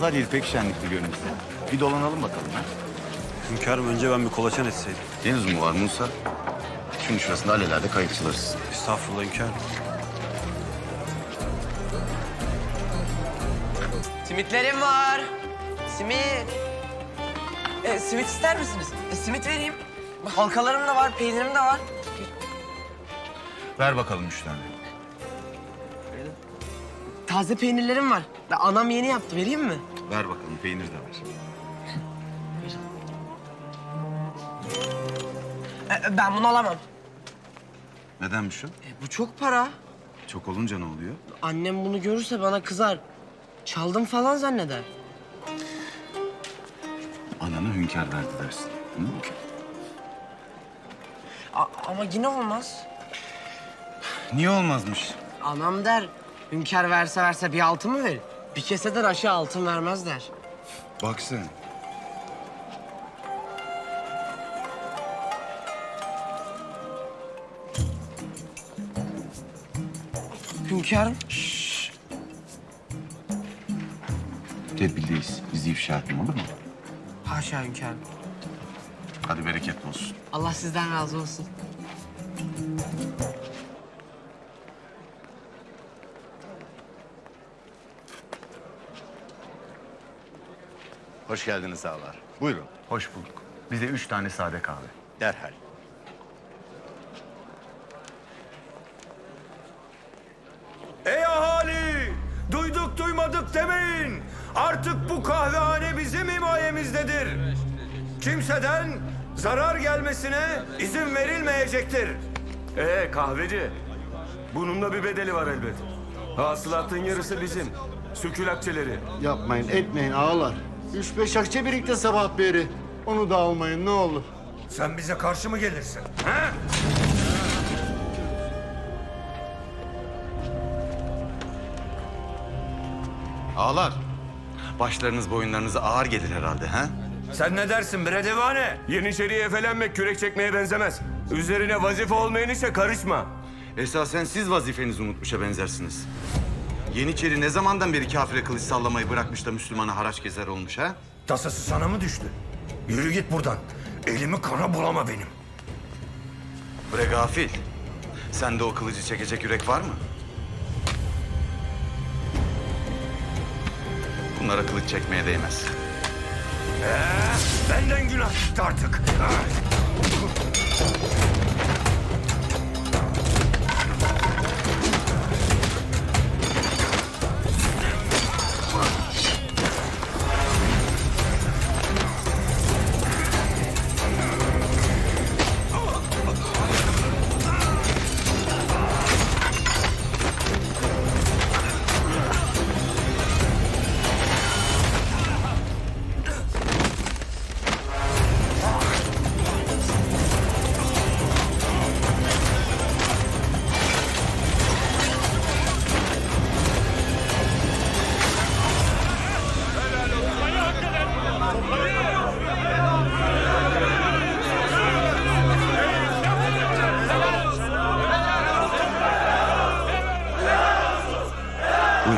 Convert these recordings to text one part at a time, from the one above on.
Pazar yeri pek şenlikli görünüyor. Bir dolanalım bakalım ha. Hünkârım önce ben bir kolaçan etseydim. Deniz mu var Musa? Şunun şurasında alelade kayıkçılarız. Estağfurullah hünkârım. Simitlerim var. Simit. E, simit ister misiniz? E, simit vereyim. Halkalarım da var, peynirim de var. Ver bakalım üç tane. Taze peynirlerim var. Anam yeni yaptı, vereyim mi? Ver bakalım peynir de ver. E, ben bunu alamam. Nedenmiş o? E, bu çok para. Çok olunca ne oluyor? Annem bunu görürse bana kızar. Çaldım falan zanneder. Anana hünkâr verdi dersin. Hı? A- ama yine olmaz. Niye olmazmış? Anam der, hünkâr verse verse bir altın mı verir? Bir keseden aşağı altın vermez der. Bak sen. Hünkârım. Tedbirdeyiz. Bizi ifşa etme olur mu? Haşa hünkârım. Hadi bereketli olsun. Allah sizden razı olsun. Hoş geldiniz ağalar. Buyurun. Hoş bulduk. Bize üç tane sade kahve. Derhal. Ey ahali! Duyduk duymadık demeyin. Artık bu kahvehane bizim himayemizdedir. Kimseden zarar gelmesine izin verilmeyecektir. Ee kahveci, bunun da bir bedeli var elbet. Hasılatın yarısı bizim. Sükül akçeleri. Yapmayın, etmeyin ağalar. Üç beş akçe birlikte sabah beri. Onu da almayın ne olur. Sen bize karşı mı gelirsin? He? Ağalar. Başlarınız boyunlarınıza ağır gelir herhalde ha? Sen ne dersin bre divane? Yeniçeriye efelenmek kürek çekmeye benzemez. Üzerine vazife olmayan işe karışma. Esasen siz vazifenizi unutmuşa benzersiniz. Yeniçeri ne zamandan beri kafire kılıç sallamayı bırakmış da Müslümana haraç gezer olmuş ha? Tasası sana mı düştü? Yürü git buradan. Elimi kana bulama benim. Bre gafil. Sende o kılıcı çekecek yürek var mı? Bunlara kılıç çekmeye değmez. Benden günah gitti artık.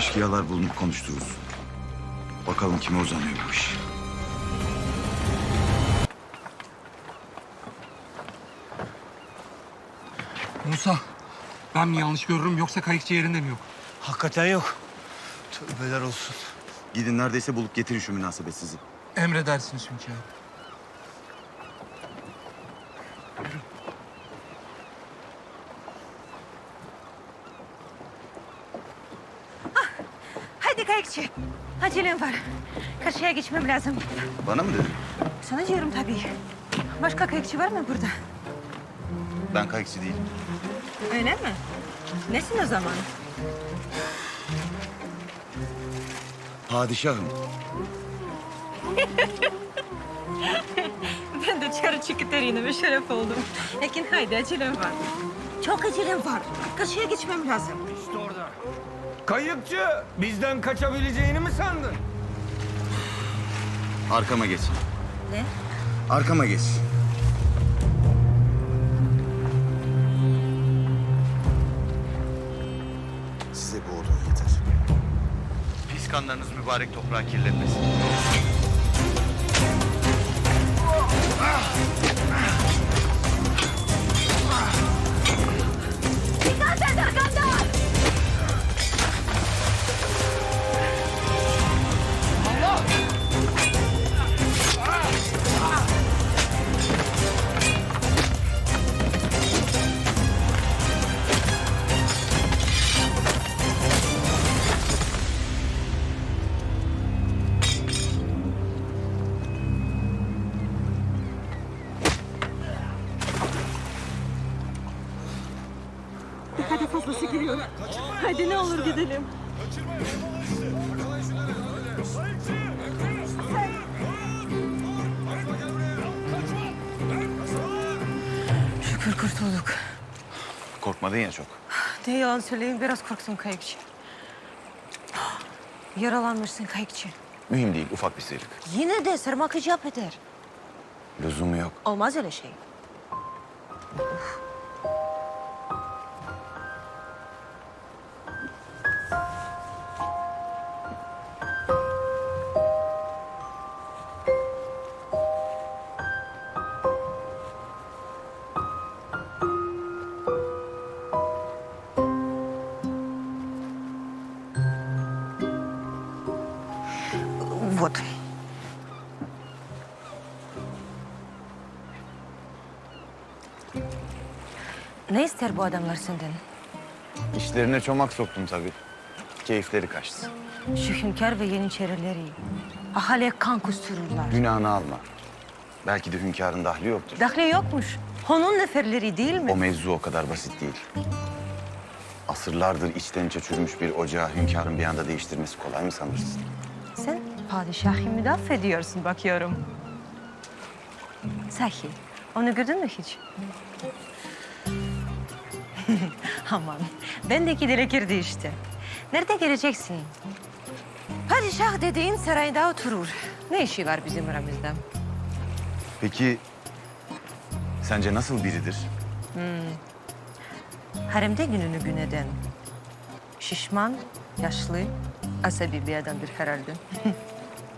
Eşkıyalar bulunup konuştururuz. Bakalım kime uzanıyor bu iş. Musa, ben mi yanlış görürüm yoksa kayıkçı yerinde mi yok? Hakikaten yok. Tövbeler olsun. Gidin neredeyse bulup getirin şu münasebetsizi. Emredersiniz hünkârım. Kayıkçı. Acelem var. Karşıya geçmem lazım. Bana mı dedin? Sana diyorum tabii. Başka kayıkçı var mı burada? Ben kayıkçı değilim. Öyle mi? Nesin o zaman? Padişahım. Ben de çarı çıkıterine bir şeref oldum. Lakin haydi acelem var. Çok acelem var. Karşıya geçmem lazım. Kayıkçı, bizden kaçabileceğini mi sandın? Arkama geç. Ne? Arkama geç. Size bu odun yeter. Pis kanlarınız mübarek toprağı kirletmesin. Bir Hadi ne olur gidelim. Şükür kurtulduk. Korkmadın ya çok. Ne yalan söyleyeyim biraz korktum kayıkçı. Yaralanmışsın kayıkçı. Mühim değil ufak bir sıyrık. Yine de sarmak icap eder. Lüzumu yok. Olmaz öyle şey. Of. Ne ister bu adamlar senden? İşlerine çomak soktum tabii. Keyifleri kaçtı. Şu hünkâr ve yeniçerileri. Ahaliye kan kustururlar. Günahını alma. Belki de hünkârın dahli yoktur. Dahli yokmuş. Onun neferleri değil mi? O mevzu o kadar basit değil. Asırlardır içten içe çürümüş bir ocağı hünkârın bir anda değiştirmesi kolay mı sanırsın? Sen padişahı müdafaa ediyorsun bakıyorum. Sahi, onu gördün mü hiç? Aman, bendeki gerekirdi işte. Nerede geleceksin? Padişah dediğin sarayda oturur. Ne işi var bizim aramızda? Peki sence nasıl biridir? Haremde gününü gün eden. Şişman, yaşlı, asabi bir adamdır herhalde.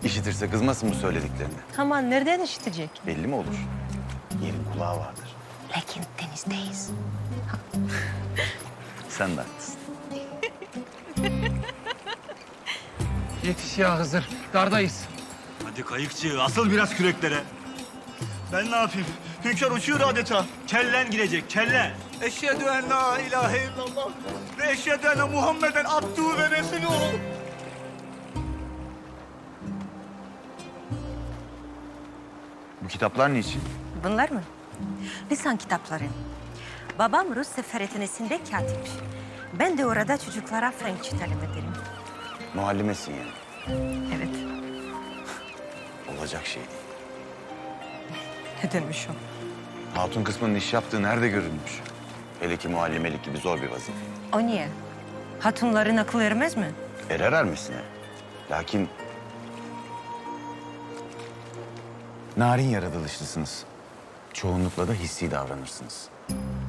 İşitirse kızmasın bu söylediklerini. Aman nereden işitecek? Belli mi olur? Yerin kulağı vardır. Lakin denizdeyiz. Sen de haklısın. Yetiş ya Hızır. Dardayız. Hadi kayıkçı asıl biraz küreklere. Ben ne yapayım? Hünkâr uçuyor adeta. Kellen gidecek kellen. Eşhedü en la ilahe illallah ve eşhedü enne Muhammeden abduhu ve resulühü. Bu kitaplar niçin? Bunlar mı? Lisan kitapları. Babam Rus seferetinesinde katip. Ben de orada çocuklara Frankçı talim ederim. Muallimesin yani. Evet. Olacak şey değil. Nedenmiş o? Hatun kısmının iş yaptığı nerede görülmüş? Hele ki muallimelik gibi zor bir vazife. O niye? Hatunların akıl ermez mi? Erer ermesine. Lakin... Narin yaratılışlısınız. Çoğunlukla da hissi davranırsınız.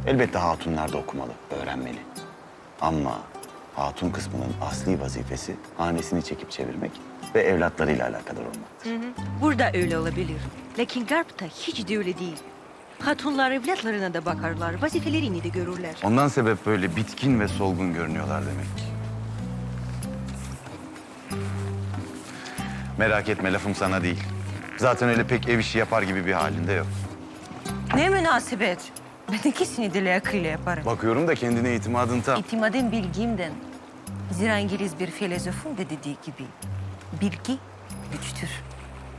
Elbette hatunlar da okumalı, öğrenmeli. Ama hatun kısmının asli vazifesi hanesini çekip çevirmek ve evlatlarıyla alakadar olmaktır. Burada öyle olabilir. Lakin Garp'ta hiç de öyle değil. Hatunlar evlatlarına da bakarlar, vazifelerini de görürler. Ondan sebep böyle bitkin ve solgun görünüyorlar demek. Merak etme lafım sana değil. Zaten öyle pek ev işi yapar gibi bir halinde yok. Ne münasebet? Ben ikisini de layıkıyla yaparım. Bakıyorum da kendine itimadın tam. İtimadım bilgimden. Zira İngiliz bir filozofun da dediği gibi. Bilgi güçtür.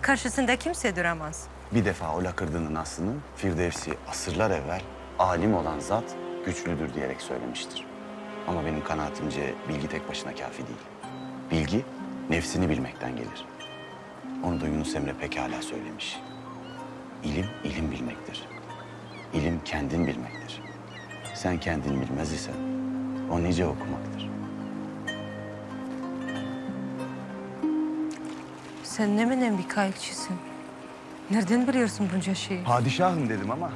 Karşısında kimse duramaz. Bir defa o lakırdının aslını Firdevsi asırlar evvel alim olan zat güçlüdür diyerek söylemiştir. Ama benim kanaatimce bilgi tek başına kafi değil. Bilgi nefsini bilmekten gelir. Onu da Yunus Emre pekala söylemiş. İlim, ilim bilmektir. İlim kendin bilmektir. Sen kendin bilmez isen o nice okumaktır. Sen ne menen bir kayıkçısın? Nereden biliyorsun bunca şeyi? Padişahım dedim ama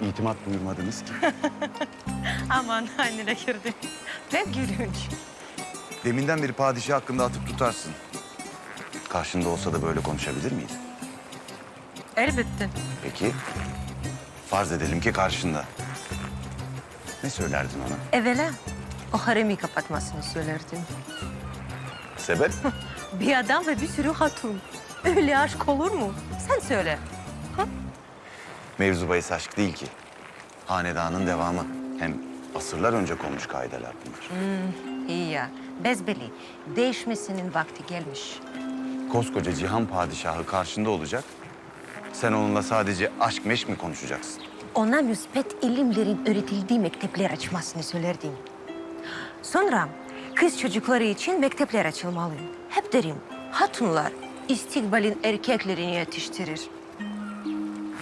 itimat buyurmadınız ki. Aman annene girdim. Ne gülünç. Deminden beri padişah hakkında atıp tutarsın. Karşında olsa da böyle konuşabilir miydi? Elbette. Peki, farz edelim ki karşında. Ne söylerdin ona? Evvela o haremi kapatmasını söylerdim. Sebep? Bir adam ve bir sürü hatun. Öyle aşk olur mu? Sen söyle. Mevzu bahis aşk değil ki. Hanedanın devamı. Hem asırlar önce konmuş kaideler bunlar. İyi ya. Bezbeli. Değişmesinin vakti gelmiş. Koskoca cihan padişahı karşında olacak. Sen onunla sadece aşk meşk mi konuşacaksın? Ona müspet ilimlerin öğretildiği mektepler açmasını söylerdim. Sonra kız çocukları için mektepler açılmalı. Hep derim, hatunlar istikbalin erkeklerini yetiştirir.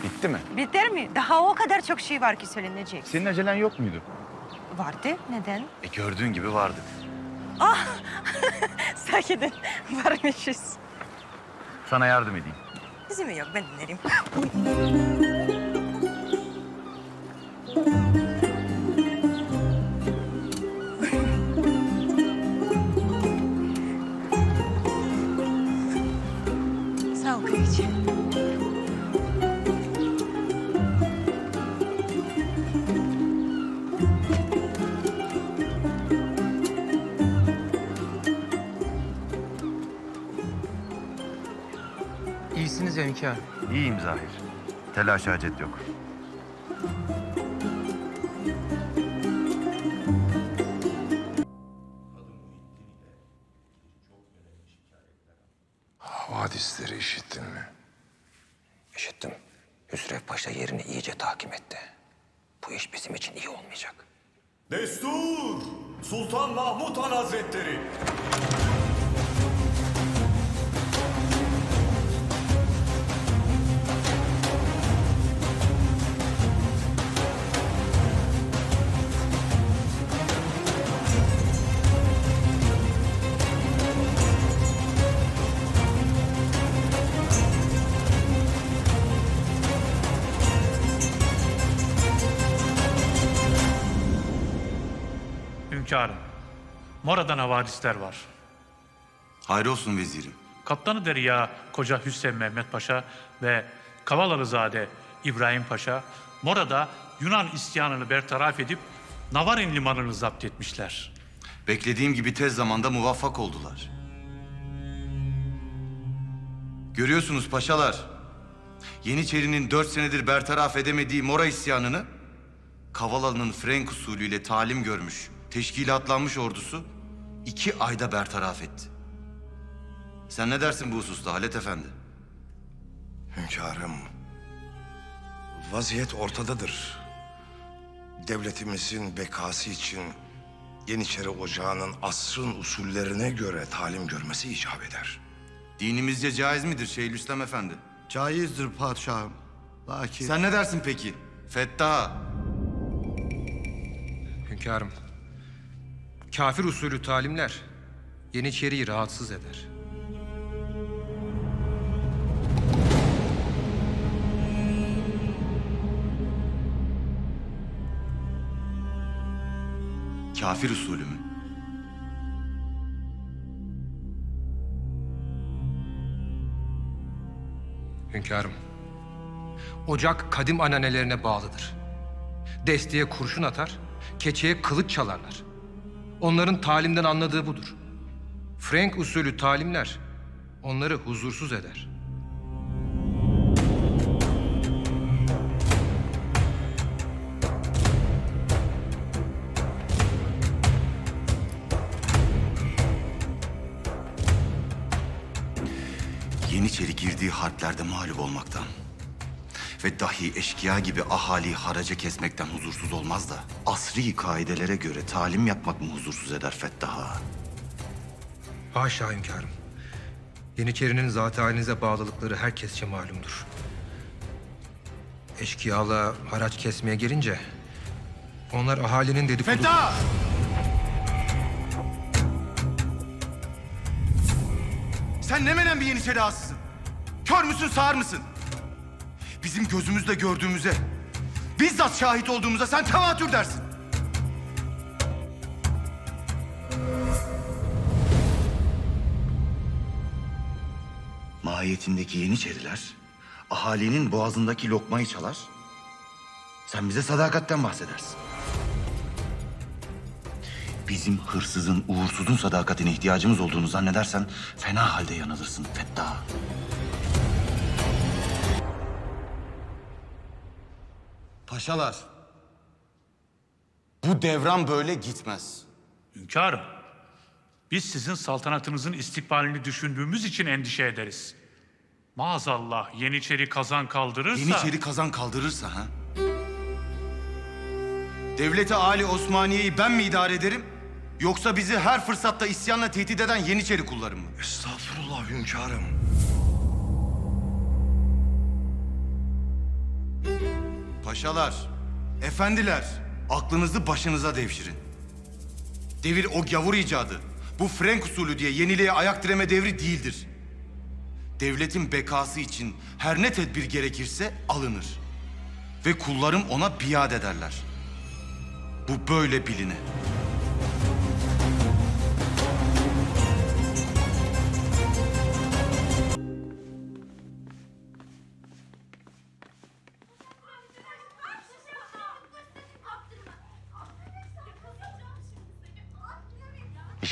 Bitti mi? Biter mi? Daha o kadar çok şey var ki söylenecek. Senin acelen yok muydu? Vardı. Neden? E gördüğün gibi vardı. Sakin varmışız. Sana yardım edeyim. Bizim yok, ben dinlerim. Sağ ol kraliçe. Ya. İyiyim Zahir. Telaş hacet yok. Hadisleri işittin mi? İşittim. Hüsrev Paşa yerini iyice tahkim etti. Bu iş bizim için iyi olmayacak. Destur! Sultan Mahmut Han Hazretleri! Mora'dan havadisler var. Hayrolsun vezirim. Kaptanı Derya Koca Hüseyin Mehmet Paşa ve Kavalalizade İbrahim Paşa, Mora'da Yunan isyanını bertaraf edip Navarin limanını zapt etmişler. Beklediğim gibi tez zamanda muvaffak oldular. Görüyorsunuz paşalar. Yeniçeri'nin dört senedir bertaraf edemediği Mora isyanını... ...Kavalalı'nın Frank usulüyle talim görmüş, teşkilatlanmış ordusu... ...iki ayda bertaraf etti. Sen ne dersin bu hususta Halet Efendi? Hünkârım, vaziyet ortadadır. Devletimizin bekası için Yeniçeri Ocağı'nın asrın usullerine göre talim görmesi icap eder. Dinimizce caiz midir Şeyhülislam Efendi? Caizdir padişahım. Lakin... Sen ne dersin peki? Fettah. Hünkârım. Kafir usulü talimler Yeniçeri'yi rahatsız eder. Kafir usulü mü? Hünkârım. Ocak kadim ananelerine bağlıdır. Desteye kurşun atar, keçeye kılıç çalarlar. Onların talimden anladığı budur. Frank usulü talimler onları huzursuz eder. Yeniçeri girdiği harplerde mağlup olmaktan ve dahi eşkıya gibi ahali haraca kesmekten huzursuz olmaz da asri kaidelere göre talim yapmak mı huzursuz eder Fettah'a? Haşa hünkârım. Yeniçerinin zat halinize bağlılıkları herkesçe malumdur. Eşkıyalığa haraç kesmeye gelince... ...onlar ahalinin dedikodu... Fettah! Sen ne menen bir Yeniçeri ağasısın? Kör müsün, sağır mısın? bizim gözümüzle gördüğümüze, bizzat şahit olduğumuza sen tevatür dersin. Mahiyetindeki Yeniçeriler, ahalinin boğazındaki lokmayı çalar. Sen bize sadakatten bahsedersin. Bizim hırsızın, uğursuzun sadakatine ihtiyacımız olduğunu zannedersen fena halde yanılırsın Fettah. Paşalar, bu devran böyle gitmez. Hünkârım, biz sizin saltanatınızın istikbalini düşündüğümüz için endişe ederiz. Maazallah Yeniçeri kazan kaldırırsa... Yeniçeri kazan kaldırırsa ha? Devleti Ali Osmaniye'yi ben mi idare ederim? Yoksa bizi her fırsatta isyanla tehdit eden Yeniçeri kullarım mı? Estağfurullah hünkârım. Paşalar, efendiler, aklınızı başınıza devşirin. Devir o gavur icadı. Bu Frank usulü diye yeniliğe ayak direme devri değildir. Devletin bekası için her ne tedbir gerekirse alınır. Ve kullarım ona biat ederler. Bu böyle biline.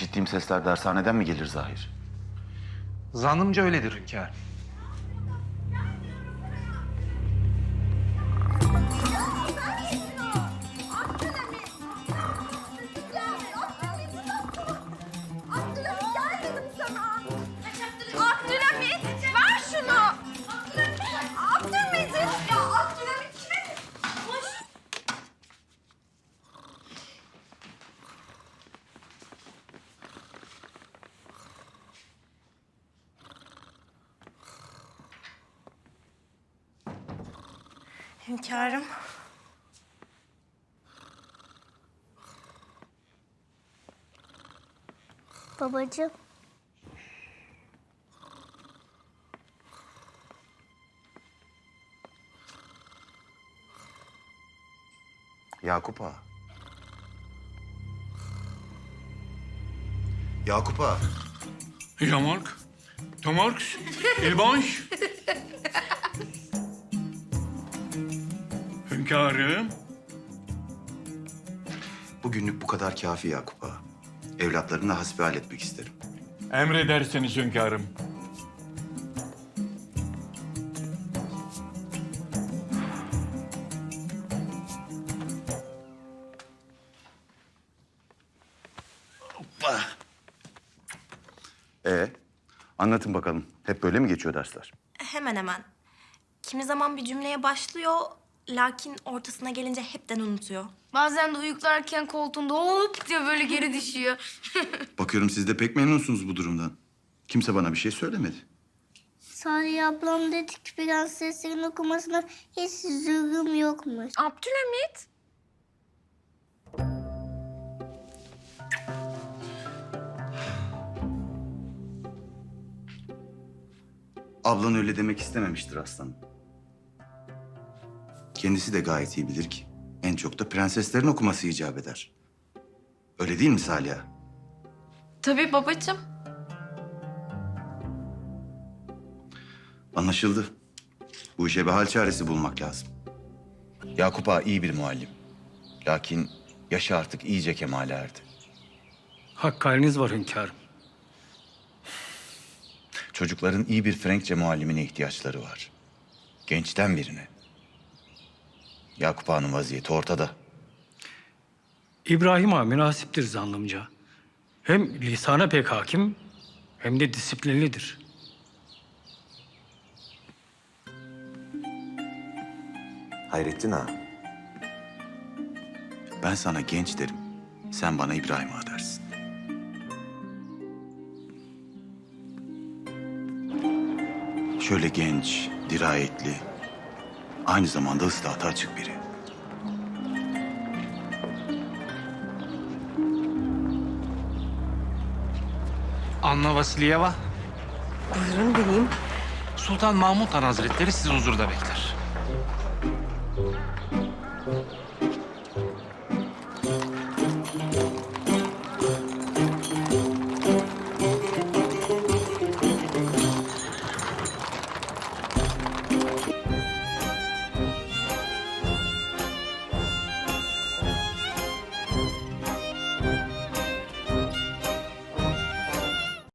İşittiğim sesler dershaneden mi gelir Zahir? Zannımca öyledir hünkârım. Hünkârım. Babacığım. Yakup Ağa. Yakup Ağa. Yamark, Tamark, Elbanş. Hünkârım. Bugünlük bu kadar kafi Yakup Ağa. Evlatlarını hasbihal etmek isterim. Emredersiniz hünkârım. Ee, anlatın bakalım. Hep böyle mi geçiyor dersler? Hemen hemen. Kimi zaman bir cümleye başlıyor, lakin ortasına gelince hepten unutuyor. Bazen de uyuklarken koltuğunda hop diye böyle geri düşüyor. Bakıyorum siz de pek memnunsunuz bu durumdan. Kimse bana bir şey söylemedi. Salih ablam dedi ki prenseslerin okumasına hiç zulüm yokmuş. Abdülhamit. Ablan öyle demek istememiştir aslanım. Kendisi de gayet iyi bilir ki en çok da prenseslerin okuması icap eder. Öyle değil mi Saliha? Tabii babacığım. Anlaşıldı. Bu işe bir hal çaresi bulmak lazım. Yakup Ağa iyi bir muallim. Lakin yaşı artık iyice kemale erdi. Hakkari'niz var hünkârım. Çocukların iyi bir Frenkçe muallimine ihtiyaçları var. Gençten birine. Yakup Ağa'nın vaziyeti ortada. İbrahim Ağa münasiptir zannımca. Hem lisana pek hakim hem de disiplinlidir. Hayrettin Ağa. Ben sana genç derim. Sen bana İbrahim Ağa dersin. Şöyle genç, dirayetli, aynı zamanda ıslahata açık biri. Anna Vasilyeva, Buyurun benim. Sultan Mahmut Han Hazretleri sizi huzurda bekler.